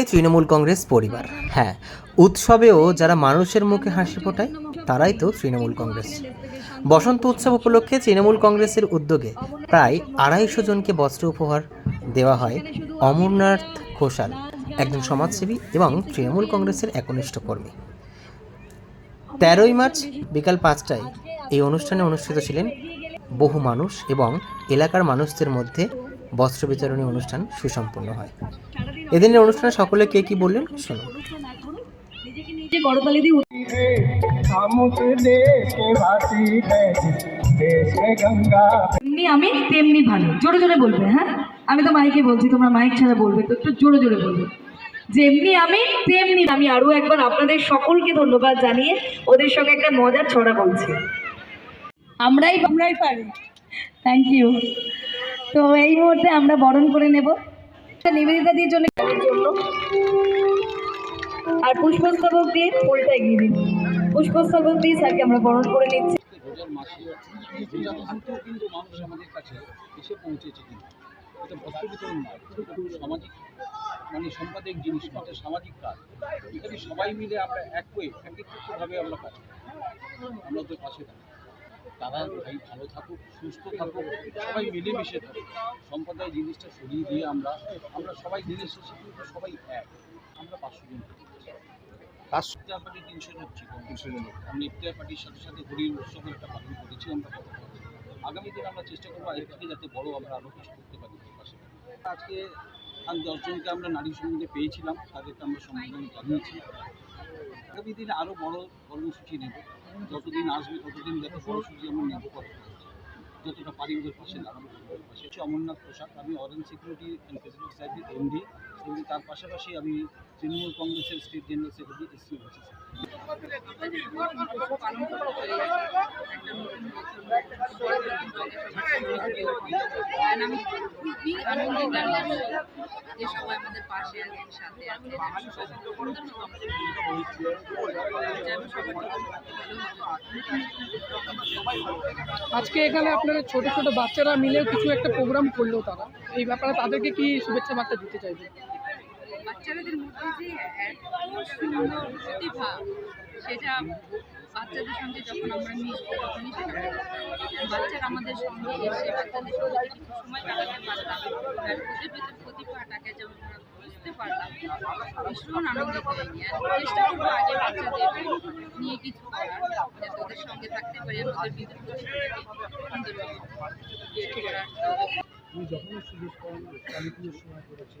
তাই তৃণমূল কংগ্রেস পরিবার। হ্যাঁ উৎসবেও যারা মানুষের মুখে হাসি ফোটায়, তারাই তো তৃণমূল কংগ্রেস। বসন্ত উৎসব উপলক্ষে তৃণমূল কংগ্রেসের উদ্যোগে প্রায় আড়াইশো জনকে বস্ত্র উপহার দেওয়া হয় অমরনাথ ঘোষাল, একজন সমাজসেবী এবং তৃণমূল কংগ্রেসের একনিষ্ঠ কর্মী। তেরোই মার্চ বিকাল পাঁচটায় এই অনুষ্ঠানে অনুষ্ঠিত ছিলেন বহু মানুষ এবং এলাকার মানুষদের মধ্যে বস্ত্র বিতরণী অনুষ্ঠান সুসম্পন্ন হয়। এদিনের অনুষ্ঠানে সকলে কে কি বললেন শোনো তেমনি আমি তেমনি ভালো। জোরে জোরে বলবে হ্যাঁ? আমি তো মাইকে বলছি, তোমরা মাইক ছাড়া বলবে, তো একটু জোরে জোরে বলবে। যেমনি আমি, তেমনি আমি আরও একবার আপনাদের সকলকে ধন্যবাদ জানিয়ে ওদের সঙ্গে একটা মজার ছড়া বলছি। আমরাই আমরাই পারি। থ্যাংক ইউ তো এই মুহূর্তে আমরা বরণ করে নেব। নিবেদিতা জন্য আর পুষ্পস্তবক দিয়ে ফুলটা এগিয়ে দিন। পুষ্পস্তবক দিয়ে স্যারকে আমরা বরণ করে নিচ্ছি। সামাজিক মানে সাম্পাদিক জিনিস না, সামাজিক কাজ এখানে সবাই মিলে আমরা এক আমরা কাজ আমরা ওদের পাশে থাকি। তারা ভাই ভালো থাকুক সুস্থ থাকুক সবাই মিলেমিশে থাকুক। সম্প্রদায় জিনিসটা সরিয়ে দিয়ে আমরা আমরা সবাই দিনের শেষে কিন্তু সবাই এক। আমরা পাঁচশো জন পার্টি তিনশো জন ছিল তিনশো জন আমরা ইফতার পার্টির সাথে সাথে উৎসবের একটা পালন করেছি আমরা আগামী দিন আমরা চেষ্টা করব এর থেকে যাতে বড় আমরা আরও কিছু করতে পারি আজকে আর দশজনকে আমরা নারী পেয়েছিলাম তাদেরকে আমরা সম্বোধন জানিয়েছি। আগামী দিনে আরও বড় কর্মসূচি নেব। যতদিন আসবে, ততদিন যাতে সরস্বতী আমরা নেব যতটা পারি ওদের পাশে দাঁড়ানো অমরনাথ প্রসাদ, আমি অরেঞ্জ সিকিউরিটি অ্যান্ড ফেসিলিটি সাইডের এমডি এবং তার পাশাপাশি আমি তৃণমূল কংগ্রেসের স্টেট জেনারেল সেক্রেটারি ওসি And আজকে এখানে আপনারা ছোট ছোট বাচ্চারা মিলেও কিছু একটা প্রোগ্রাম করল তারা। এই ব্যাপারে তাদেরকে কি শুভেচ্ছা বার্তা দিতে চাইবে বাচ্চাদের মধ্যে যে এত সুন্দর প্রতিভা, সেটা বাচ্চাদের সঙ্গে যখন আমরা মিশবো, তখনই সেটা বাচ্চারা আমাদের সঙ্গে এসে বাচ্চাদের সঙ্গে কিছু সময় কাটাতে পারলাম আর ওদের প্রতিভাটাকে যেমন আমরা বুঝতে পারলাম ভীষণ আনন্দিত চেষ্টা করব আগে বাচ্চাদের নিয়ে কিছু করার, যাতে ওদের সঙ্গে থাকতে পারি আর ওদের ভিতর প্রতিভাটাকে করার যখনই সুযোগ কালী সময় করেছি